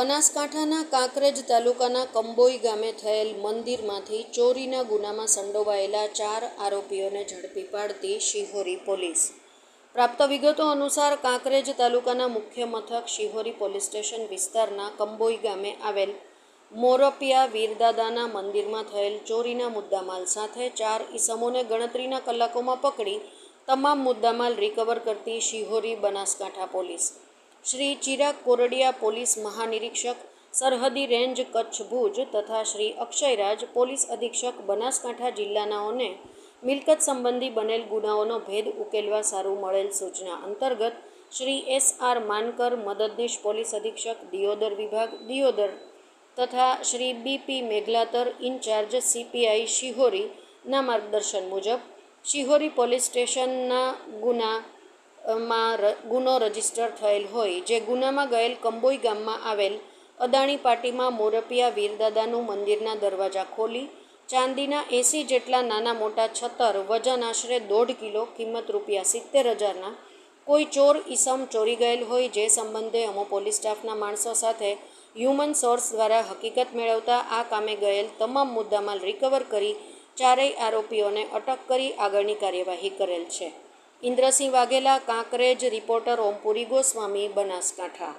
બનાસકાંઠાના કાંકરેજ તાલુકાના કંબોઈ ગામે થયેલ મંદિરમાંથી ચોરીના ગુનામાં સંડોવાયેલા ચાર આરોપીઓને ઝડપી પાડતી શિહોરી પોલીસ. પ્રાપ્ત વિગતો અનુસાર કાંકરેજ તાલુકાના મુખ્ય મથક શિહોરી પોલીસ સ્ટેશન વિસ્તારના કંબોઈ ગામે આવેલ મોરપિયા વીરદાદાના મંદિરમાં થયેલ ચોરીના મુદ્દામાલ સાથે ચાર ઈસમોને ગણતરીના કલાકોમાં પકડી તમામ મુદ્દામાલ રિકવર કરતી શિહોરી બનાસકાંઠા પોલીસ. શ્રી ચિરાગ કોરડિયા પોલીસ મહાનિરીક્ષક, સરહદી રેન્જ કચ્છ ભુજ તથા શ્રી અક્ષયરાજ પોલીસ અધિક્ષક બનાસકાંઠા જિલ્લાનાઓને મિલકત સંબંધી બનેલ ગુનાઓનો ભેદ ઉકેલવા સારું મળેલ સૂચના અંતર્ગત શ્રી એસ આર માનકર, મદદનીશ પોલીસ અધિક્ષક, દિયોદર વિભાગ, દિયોદર તથા Shri BP Meghlatar incharge CPI શિહોરીના માર્ગદર્શન મુજબ શિહોરી પોલીસ સ્ટેશનના ગુના માં ગુનો રજિસ્ટર થયેલ હોય, જે ગુનામાં ગયેલ કંબોઈ ગામમાં આવેલ અદાણી પાટીમાં મોરપિયા વીરદાદાનું મંદિરના દરવાજા ખોલી, ચાંદીના એંસી જેટલા નાના મોટા છતર વજન આશરે દોઢ કિલો, કિંમત રૂપિયા સિત્તેર હજારના, કોઈ ચોર ઈસમ ચોરી ગયેલ હોય જે સંબંધે અમો પોલીસ સ્ટાફના માણસો સાથે હ્યુમન સોર્સ દ્વારા હકીકત મેળવતા આ કામે ગયેલ તમામ મુદ્દામાલ રિકવર કરી ચારેય આરોપીઓને અટક કરી આગળની કાર્યવાહી કરેલ છે. ઇન્દ્રસિંહ વાઘેલા કાંકરેજ રિપોર્ટર ઓમપુરી ગોસ્વામી બનાસકાંઠા.